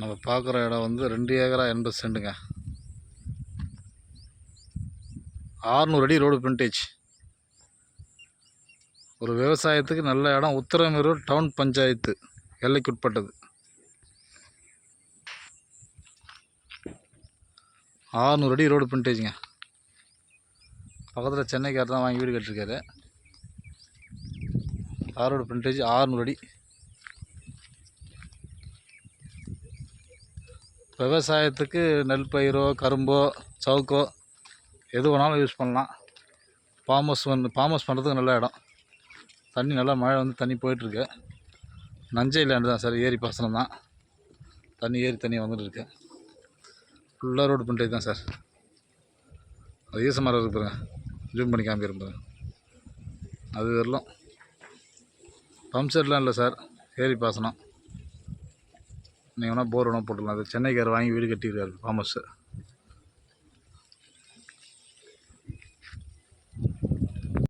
நம்ம பார்க்குற இடம் வந்து ரெண்டு ஏக்கரா எண்பது சென்ட்டுங்க ஆறுநூறு அடி ரோடு பிரிண்டேஜ் ஒரு விவசாயத்துக்கு நல்ல இடம். உத்தரமேரூர் டவுன் பஞ்சாயத்து எல்லைக்குட்பட்டது ஆறுநூறு அடி ரோடு பிரிண்டேஜுங்க பக்கத்தில் சென்னைக்காரர் தான் வாங்கி வீடு கட்டிருக்காரு ஆரோடு பிரிண்டேஜ் ஆறுநூறு அடி. விவசாயத்துக்கு நெல் பயிரோ கரும்போ சவுக்கோ எது வேணாலும் யூஸ் பண்ணலாம். ஃபார்ம் ஹவுஸ் வந்து ஃபார்ம் ஹவுஸ் பண்ணுறதுக்கு நல்ல இடம். தண்ணி நல்லா மழை வந்து தண்ணி போயிட்டுருக்கு. நஞ்சை லேண்டு தான் சார் ஏரி பாசனம் தான். தண்ணி ஏரி தண்ணி வந்துட்டு இருக்கு ஃபுல்லாக ரோடு பண்ணிட்டு தான் சார். அது ஈச மரம் இருக்கு பாருங்க. ஜூம் பண்ணி காமிக்கிறேன் பாருங்க. அது வரலாம். பம்ப் செட்லாம் இல்லை சார். ஏரி பாசனம். நீங்கள் வேணால் போர் வேணால் போட்டுடலாம் அது சென்னைக்காரர் வாங்கி வீடு கட்டியிருக்காரு ஃபார்ம் ஹவுஸு